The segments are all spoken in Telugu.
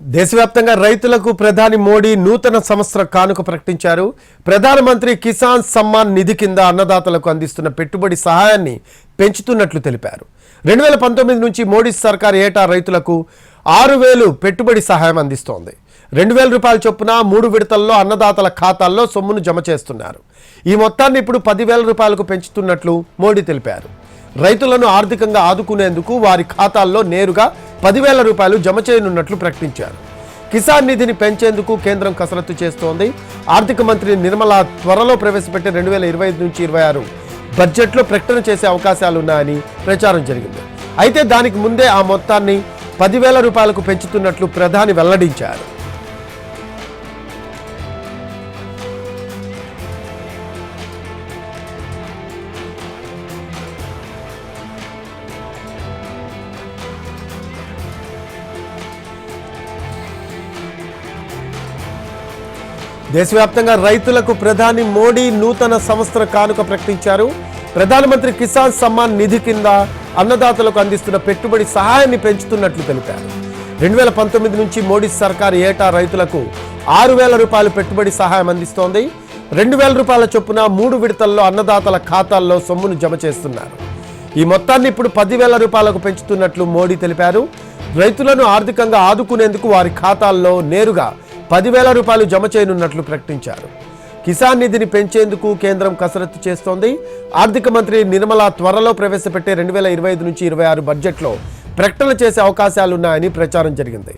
దేశవ్యాప్తంగా రైతులకు ప్రధాని మోడీ నూతన సంవత్సర కానుక ప్రకటించారు. ప్రధానమంత్రి కిసాన్ సమ్మాన్ నిధి కింద అన్నదాతలకు అందిస్తున్న పెట్టుబడి సహాయాన్ని పెంచుతున్నట్లు తెలిపారు. రెండు వేల పంతొమ్మిది నుంచి మోడీ సర్కార్ ఏటా రైతులకు ఆరు వేలు పెట్టుబడి సహాయం అందిస్తోంది. రెండు వేల రూపాయల చొప్పున మూడు విడతల్లో అన్నదాతల ఖాతాల్లో సొమ్మును జమ చేస్తున్నారు. ఈ మొత్తాన్ని ఇప్పుడు పదివేల రూపాయలకు పెంచుతున్నట్లు మోడీ తెలిపారు. రైతులను ఆర్థికంగా ఆదుకునేందుకు వారి ఖాతాల్లో నేరుగా పదివేల రూపాయలు జమ చేయనున్నట్లు ప్రకటించారు. కిసాన్ నిధిని పెంచేందుకు కేంద్రం కసరత్తు చేస్తోంది. ఆర్థిక మంత్రి నిర్మలా త్వరలో ప్రవేశపెట్టే రెండు వేల ఇరవై ఐదు నుంచి ఇరవై ఆరు బడ్జెట్లో ప్రకటన చేసే అవకాశాలున్నాయని ప్రచారం జరిగింది. అయితే దానికి ముందే ఆ మొత్తాన్ని పదివేల రూపాయలకు పెంచుతున్నట్లు ప్రధాని వెల్లడించారు. దేశవ్యాప్తంగా రైతులకు ప్రధాని మోడీ నూతన సంవత్సర కానుక ప్రకటించారు. ప్రధానమంత్రి కిసాన్ సమ్మాన్ నిధి కింద అన్నదాతలకు అందిస్తున్న పెట్టుబడి సహాయాన్ని పెంచుతున్నట్లు తెలిపారు. రెండు వేల పంతొమ్మిది నుంచి మోడీ సర్కార్ ఏటా రైతులకు ఆరు వేల రూపాయలు పెట్టుబడి సహాయం అందిస్తోంది. రెండు వేల రూపాయల చొప్పున మూడు విడతల్లో అన్నదాతల ఖాతాల్లో సొమ్మును జమ చేస్తున్నారు. ఈ మొత్తాన్ని ఇప్పుడు పదివేల రూపాయలకు పెంచుతున్నట్లు మోడీ తెలిపారు. రైతులను ఆర్థికంగా ఆదుకునేందుకు వారి ఖాతాల్లో నేరుగా పదివేల రూపాయలు జమ చేయనున్నట్లు ప్రకటించారు. కిసాన్ నిధిని పెంచేందుకు కేంద్రం కసరత్తు చేస్తోంది. ఆర్థిక మంత్రి నిర్మలా త్వరలో ప్రవేశపెట్టే రెండు వేల ఇరవై ఐదు నుంచి ఇరవై ఆరు బడ్జెట్లో ప్రకటన చేసే అవకాశాలున్నాయని ప్రచారం జరిగింది.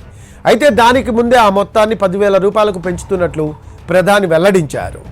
అయితే దానికి ముందే ఆ మొత్తాన్ని పదివేల రూపాయలకు పెంచుతున్నట్లు ప్రధాని వెల్లడించారు.